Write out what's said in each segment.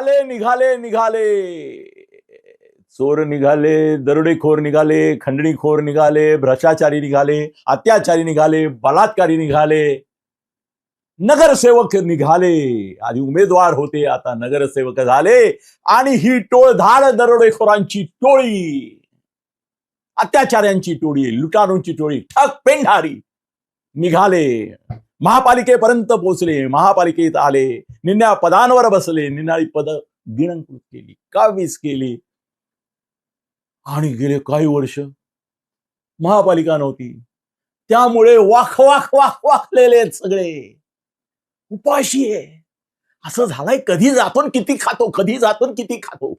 निघाले निघाले निघाले. चोर निघाले दरोडेखोर निघाले खंडणीखोर निघाले भ्रष्टाचारी निघाले अत्याचारी निघाले बलात्कारी निघाले. नगरसेवक निघाले. आधी उमेदवार होते आता नगरसेवक झाले. आणि ही टोळधाड दरोडेखोरांची टोळी. अत्याचार्यांची टोळी लुटारूंची टोळी ठक पेंढारी निघाले. महापालिकेपर्यंत पोहोचले महापालिकेत आले निन्या पदांवर बसले निनाळी पद गिणंकृत केली कावीस केली. आणि गेले काही वर्ष महापालिका नव्हती. त्यामुळे वाख वाख वाख वाखलेले सगळे. उपाशी आहे. असं झालंय कधी जातो किती खातो कधी जातो किती खातो.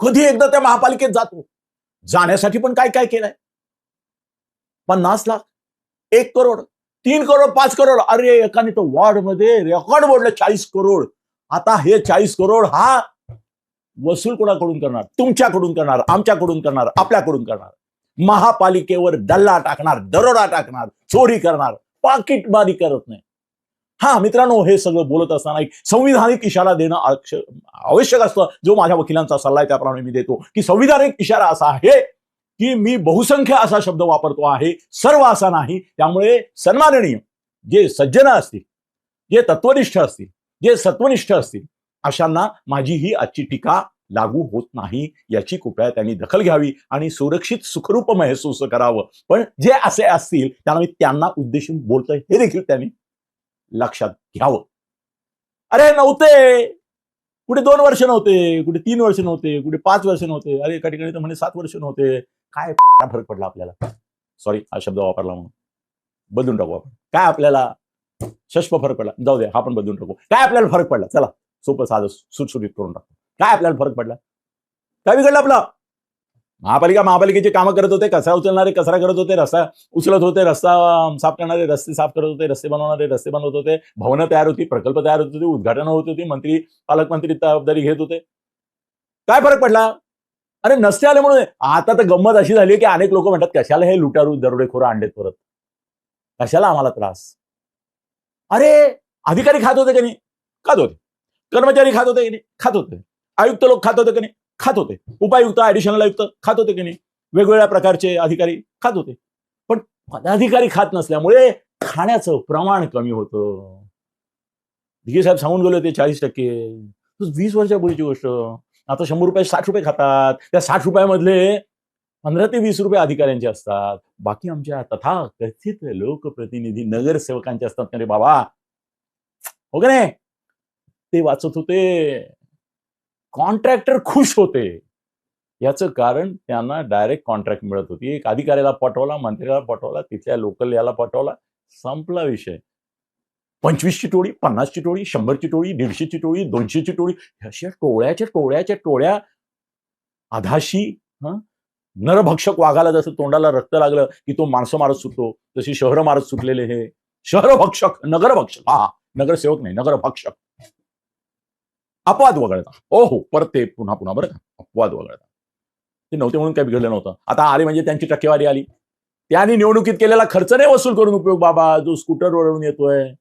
कधी एकदा त्या महापालिकेत जातो. जाण्यासाठी पण काय काय केलंय? पन्नास लाख एक करोड. तीन करोड पाच करोड. अरे एकाने तो वॉर्डमध्ये रेकॉर्ड मोडलं चाळीस करोड. आता हे चाळीस करोड हा वसूल कोणाकडून करणार? तुमच्याकडून करणार आमच्याकडून करणार आपल्याकडून करणार. महापालिकेवर डल्ला टाकणार दरोडा टाकणार चोरी करणार पाकिटमारी करत नाही. हा मित्रांनो हे सगळं बोलत असताना एक संविधानिक इशारा देणं आवश्यक असतं. जो माझ्या वकिलांचा सल्ला आहे त्याप्रमाणे मी देतो की संविधानिक इशारा असा आहे. की मी बहुसंख्य असा शब्द वापरतो आहे सर्व असा नाही. त्यामुळे सन्माननीय जे सज्जन असतील जे तत्वनिष्ठ असतील जे सत्वनिष्ठ असतील अशांना माझी ही आजची टीका लागू होत नाही याची कृपया त्यांनी दखल घ्यावी आणि सुरक्षित सुखरूप महसूस करावं. पण जे असे असतील त्यांना मी त्यांना उद्देशून बोलतोय हे देखील त्यांनी लक्षात घ्यावं. अरे नव्हते! कुठे दोन वर्ष नव्हते कुठे तीन वर्ष नव्हते कुठे पाच वर्ष नव्हते अरे एका ठिकाणी तर म्हणे सात वर्ष नव्हते. काय फरक पडला आपल्याला? सॉरी हा शब्द वापरला म्हणून. बदलून टाकू आपण. काय आपल्याला शष्प फरक पडला? जाऊ दे हा पण बदलून टाकू. काय आपल्याला फरक पडला? चला सोपं साधं सुटसुटीत करून टाकू. काय आपल्याला फरक पडला? काय बिघडलं आपला? महापालिका महापालिकेची कामं करत होते कचरा उचलणारे कचरा करत होते रस्ता उचलत होते रस्ता साफ करणारे रस्ते साफ करत होते रस्ते बनवणारे रस्ते बनवत होते भवनं तयार होती प्रकल्प तयार होत होते उद्घाटन होत होती मंत्री पालकमंत्री जबाबदारी घेत होते. काय फरक पडला? अरे नसते आले म्हणून आता तर गंमत अशी झाली की अनेक लोक म्हणतात कशाला हे लुटारू दरोडेखोर अंडेत परत? कशाला आम्हाला त्रास? अरे अधिकारी खात होते की नाही? खात होते. कर्मचारी खात होते की नाही? खात होते. आयुक्त लोक खात होते की नाही? खात होते. उपायुक्त ऍडिशनल आयुक्त खात होते की नाही? वेगवेगळ्या प्रकारचे अधिकारी खात होते. पण पदाधिकारी खात नसल्यामुळे खाण्याचं प्रमाण कमी होतं. दिगे साहेब सांगून गेले होते चाळीस टक्के. वीस वर्षापूर्वीची गोष्ट. आता शंभर रुपये साठ रुपये खातात. त्या साठ रुपयामधले पंधरा ते वीस रुपये अधिकाऱ्यांचे असतात. बाकी आमच्या तथा कथित लोकप्रतिनिधी नगरसेवकांचे असतात अरे बाबा? हो का नाही? ते वाचत होते. कॉन्ट्रॅक्टर खुश होते. याचं कारण त्यांना डायरेक्ट कॉन्ट्रॅक्ट मिळत होती. एक अधिकाऱ्याला पटवला मंत्र्याला पटवला तिथल्या लोकल याला पटवला संपला विषय. पंचवीसची टोळी पन्नासची टोळी शंभरची टोळी दीडशेची टोळी दोनशेची टोळी अशा टोळ्याच्या टोळ्याच्या टोळ्या आधाशी हं? नरभक्षक वाघाला जसं तोंडाला रक्त लागलं की तो माणसं मारत सुटतो तशी शहरं मारत सुटलेले हे. शहरभक्षक नगरभक्षक हा नगरसेवक नाही नगरभक्षक. अपवाद वगळता. ओ हो परत ते पुन्हा पुन्हा बरं का. अपवाद वगळता. ते नव्हते म्हणून काही बिघडलं नव्हतं. आता आले म्हणजे त्यांची टक्केवारी आली. त्यांनी निवडणुकीत केलेला खर्च नाही वसूल करून उपयोग बाबा जो स्कूटरवरून येतोय.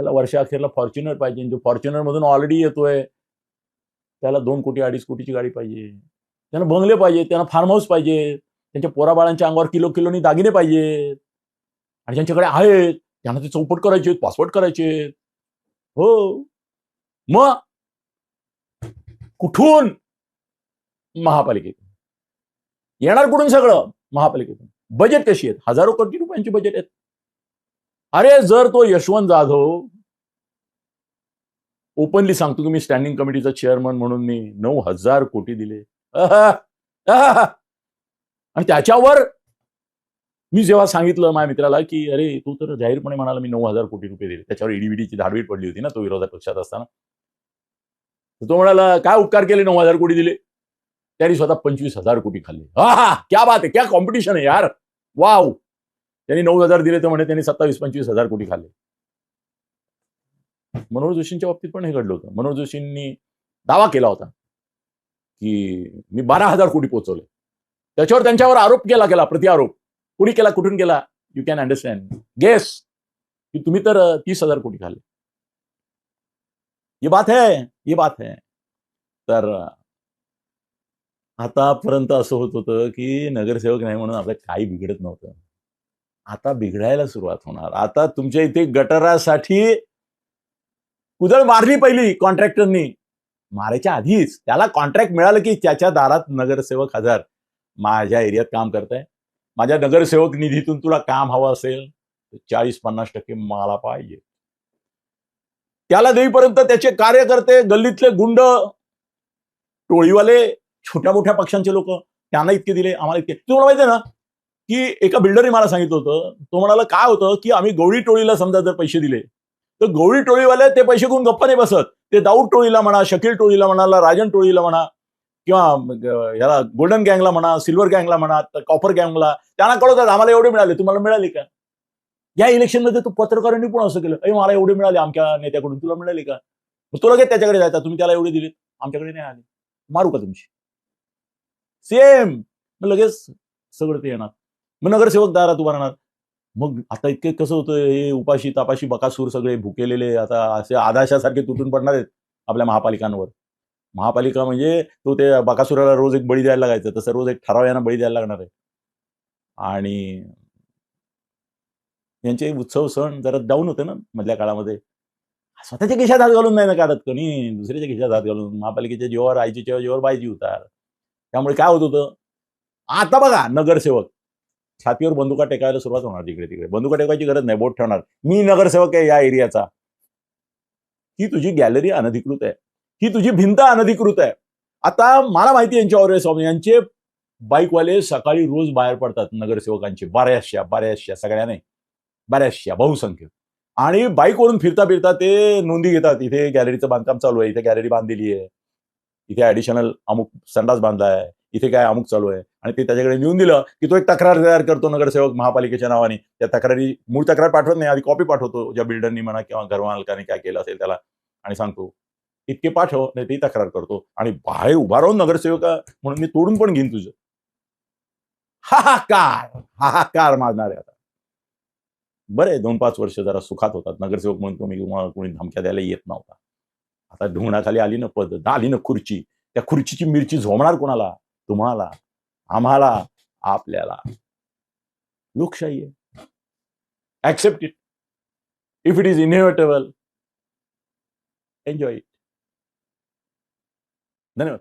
त्याला वर्षाअखेरला फॉर्च्युनर पाहिजे. जो फॉर्च्युनर मधून ऑलरेडी येतोय त्याला दोन कोटी अडीच कोटीची गाडी पाहिजे. त्यांना बंगले पाहिजे त्यांना फार्म हाऊस पाहिजे त्यांच्या पोराबाळांच्या अंगावर किलो किलोनी दागिने पाहिजेत. आणि ज्यांच्याकडे आहेत त्यांना ते चौपट करायचे पासपोर्ट करायचे हो. मग कुठून? महापालिकेतून. येणार कुठून सगळं? महापालिकेतून. बजेट कशी आहेत? हजारो कोटी रुपयांची बजेट आहेत. अरे जर तो यशवंत जाधव ओपनली सांगतो की मी स्टँडिंग कमिटीचा चेअरमन म्हणून मी नऊ हजार कोटी दिले. आणि त्याच्यावर मी जेव्हा सांगितलं माझ्या मित्राला की अरे तू तर जाहीरपणे म्हणाला मी नऊ हजार कोटी रुपये दिले. त्याच्यावर ईडीबीडीची धाडवीट पडली होती ना तो विरोधा पक्षात असताना. तो म्हणाला काय उपकार केले नऊ हजार कोटी दिले? त्यांनी स्वतः पंचवीस हजार कोटी खाल्ले. हा हा क्या बात आहे क्या कॉम्पिटिशन आहे यार. वाव त्यांनी नऊ हजार दिले तर म्हणे त्यांनी सत्तावीस पंचवीस हजार कोटी खाल्ले. मनोहर जोशींच्या बाबतीत पण हे घडलं होतं. मनोहर जोशींनी दावा केला होता की मी बारा हजार कोटी पोहोचवले. त्याच्यावर त्यांच्यावर आरोप केला गेला प्रतिआरोप कुणी केला कुठून केला? यू कॅन अंडरस्टँड गेस की तुम्ही तर तीस हजार कोटी खाल्ले. ये बात है ये बात है. तर आतापर्यंत असं होत होतं की नगरसेवक नाही म्हणून आपलं काही बिघडत नव्हतं. आता बिघडायला सुरुवात होणार. आता तुमच्या इथे गटरासाठी कुदळ मारली पहिली कॉन्ट्रॅक्टरनी. मारायच्या आधीच. त्याला कॉन्ट्रॅक्ट मिळालं की त्याच्या दारात नगरसेवक हजार. माझ्या एरियात काम करताय. माझ्या नगरसेवक निधीतून तुला काम हवं असेल तर चाळीस पन्नास टक्के मला पाहिजे. त्याला देईपर्यंत त्याचे कार्यकर्ते गल्लीतले गुंड टोळीवाले छोट्या मोठ्या पक्षांचे लोक त्यांना इतके दिले आम्हाला इतके. तुम्हाला माहिती ना की एका बिल्डरने मला सांगितलं होतं. तो म्हणाला काय होतं की आम्ही गवळी टोळीला समजा जर पैसे दिले तर गवळी टोळीवाले ते पैसे घेऊन गप्पा नाही बसत. ते दाऊद टोळीला म्हणा शकील टोळीला म्हणाला राजन टोळीला म्हणा किंवा याला गोल्डन गँगला म्हणा सिल्वर गँगला म्हणा कॉपर गँगला त्यांना कळवतात आम्हाला एवढे मिळाले तुम्हाला मिळाले का? या इलेक्शनमध्ये तू पत्रकारांनी पण असं केलं. अरे मला एवढे मिळाले आमच्या नेत्याकडून तुला मिळाले का? मग तो लगेच त्याच्याकडे जायचा तुम्ही त्याला एवढे दिले आमच्याकडे नाही आले. मारू का तुमची? सेम लगेच सगळं ते येणार. मग नगरसेवक दारात उभा राहणार. मग आता इतके कसं होतं हे उपाशी तापाशी बकासूर सगळे भुकेलेले आता असे आदाशासारखे तुटून पडणार आहेत आपल्या महापालिकांवर. महापालिका म्हणजे तो ते बकासुराला रोज एक बळी द्यायला लागायचं. तसं रोज एक ठराव यांना बळी द्यायला लागणार आहे. आणि यांचे उत्सव सण जरा डाऊन होते ना मधल्या काळामध्ये. स्वतःच्या खिशात हात घालून नाही ना काढत कोणी? दुसऱ्याच्या खिशात हात घालून. महापालिकेच्या जीवावर आईच्या जेव्हा बायची उतार. त्यामुळे काय होत होतं? आता बघा नगरसेवक. छातीवर बंदुका टेकायला सुरुवात होणार तिकडे तिकडे. बंदुका टेकायची गरज नाही बोट ठेवणार. मी नगरसेवक आहे या एरियाचा. ही तुझी गॅलरी अनधिकृत आहे. ही तुझी भिंत अनधिकृत आहे. आता मला माहिती यांचे यांच्या स्वामी. यांचे बाईकवाले सकाळी रोज बाहेर पडतात नगरसेवकांचे. बऱ्याचशा बऱ्याचशा सगळ्या नाही बऱ्याचशा बहुसंख्य आणि बाईकवरून फिरता फिरता ते नोंदी घेतात. इथे गॅलरीचं बांधकाम चालू आहे इथे गॅलरी बांधलेली आहे. इथे ॲडिशनल अमुक संडास बांधला आहे. इथे काय अमुक चालू आहे. आणि ते त्याच्याकडे नेऊन दिलं की तो एक तक्रार तयार करतो नगरसेवक महापालिकेच्या नावाने. त्या तक्रारी मूळ तक्रार पाठवत नाही आधी कॉपी पाठवतो. ज्या बिल्डरनी म्हणा किंवा घरमालकाने काय केलं असेल त्याला. आणि सांगतो इतके पाठव नाही ती तक्रार करतो. आणि बाहेर उभा राहून नगरसेवका म्हणून मी तोडून पण घेईन तुझं. हाहाकार! हाहाकार मारणार आहे आता. बरे दोन पाच वर्ष जरा सुखात होतात. नगरसेवक म्हणून तुम्ही किंवा कोणी धमक्या द्यायला येत नव्हता. आता ढुंगणाखाली आली ना पद आली ना खुर्ची. त्या खुर्चीची मिरची झोमणार कोणाला? तुम्हाला आम्हाला आपल्याला. लोकशाही आहे. Accept it if it is inevitable enjoy it धन्यवाद.